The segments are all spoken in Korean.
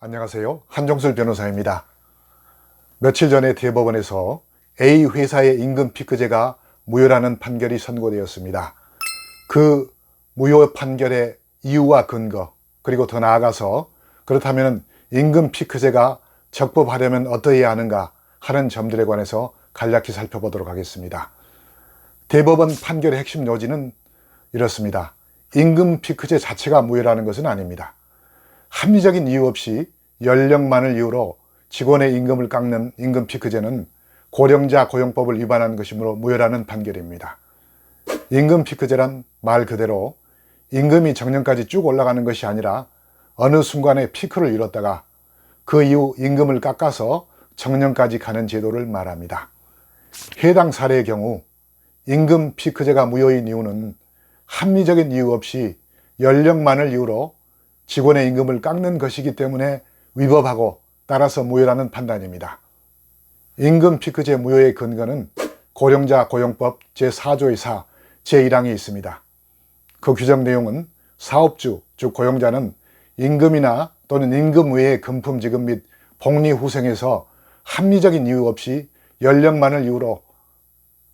안녕하세요. 한종술 변호사입니다. 며칠 전에 대법원에서 A 회사의 임금 피크제가 무효라는 판결이 선고되었습니다. 그 무효 판결의 이유와 근거, 그리고 더 나아가서 그렇다면 임금 피크제가 적법하려면 어떠해야 하는가 하는 점들에 관해서 간략히 살펴보도록 하겠습니다. 대법원 판결의 핵심 요지는 이렇습니다. 임금 피크제 자체가 무효라는 것은 아닙니다. 합리적인 이유 없이 연령만을 이유로 직원의 임금을 깎는 임금 피크제는 고령자 고용법을 위반한 것이므로 무효라는 판결입니다. 임금 피크제란 말 그대로 임금이 정년까지 쭉 올라가는 것이 아니라 어느 순간에 피크를 이뤘다가 그 이후 임금을 깎아서 정년까지 가는 제도를 말합니다. 해당 사례의 경우 임금 피크제가 무효인 이유는 합리적인 이유 없이 연령만을 이유로 직원의 임금을 깎는 것이기 때문에 위법하고 따라서 무효라는 판단입니다. 임금 피크제 무효의 근거는 고령자 고용법 제4조의 4, 제1항에 있습니다. 그 규정 내용은 사업주, 즉 고용자는 임금이나 또는 임금 외의 금품 지급 및 복리 후생에서 합리적인 이유 없이 연령만을 이유로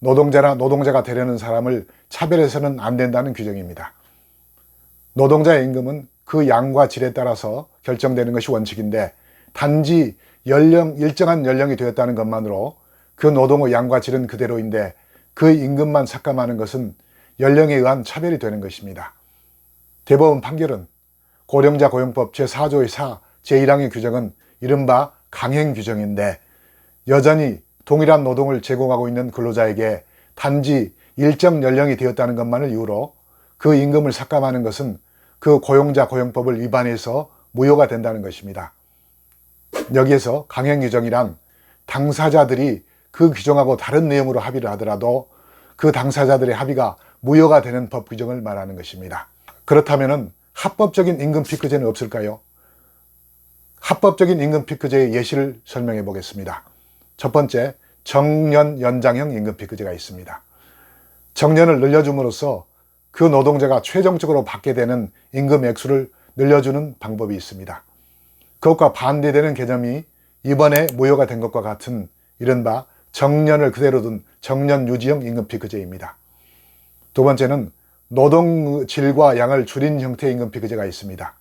노동자나 노동자가 되려는 사람을 차별해서는 안 된다는 규정입니다. 노동자의 임금은 그 양과 질에 따라서 결정되는 것이 원칙인데 단지 연령 일정한 연령이 되었다는 것만으로 그 노동의 양과 질은 그대로인데 그 임금만 삭감하는 것은 연령에 의한 차별이 되는 것입니다. 대법원 판결은 고령자 고용법 제4조의 4, 제1항의 규정은 이른바 강행 규정인데 여전히 동일한 노동을 제공하고 있는 근로자에게 단지 일정 연령이 되었다는 것만을 이유로 그 임금을 삭감하는 것은 그 고용자 고용법을 위반해서 무효가 된다는 것입니다. 여기에서 강행 규정이란 당사자들이 그 규정하고 다른 내용으로 합의를 하더라도 그 당사자들의 합의가 무효가 되는 법 규정을 말하는 것입니다. 그렇다면 합법적인 임금 피크제는 없을까요? 합법적인 임금 피크제의 예시를 설명해 보겠습니다. 첫 번째, 정년 연장형 임금 피크제가 있습니다. 정년을 늘려줌으로써 그 노동자가 최종적으로 받게 되는 임금 액수를 늘려주는 방법이 있습니다. 그것과 반대되는 개념이 이번에 무효가 된 것과 같은 이른바 정년을 그대로 둔 정년 유지형 임금 피크제입니다. 두 번째는 노동 질과 양을 줄인 형태의 임금 피크제가 있습니다.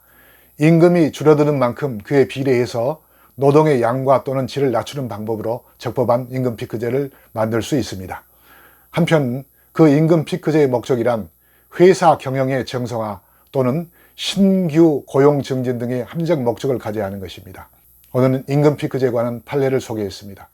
임금이 줄어드는 만큼 그에 비례해서 노동의 양과 또는 질을 낮추는 방법으로 적법한 임금 피크제를 만들 수 있습니다. 한편 그 임금 피크제의 목적이란 회사 경영의 정성화 또는 신규 고용 증진 등의 함정 목적을 가져야 하는 것입니다. 오늘은 임금 피크제에 관한 판례를 소개했습니다.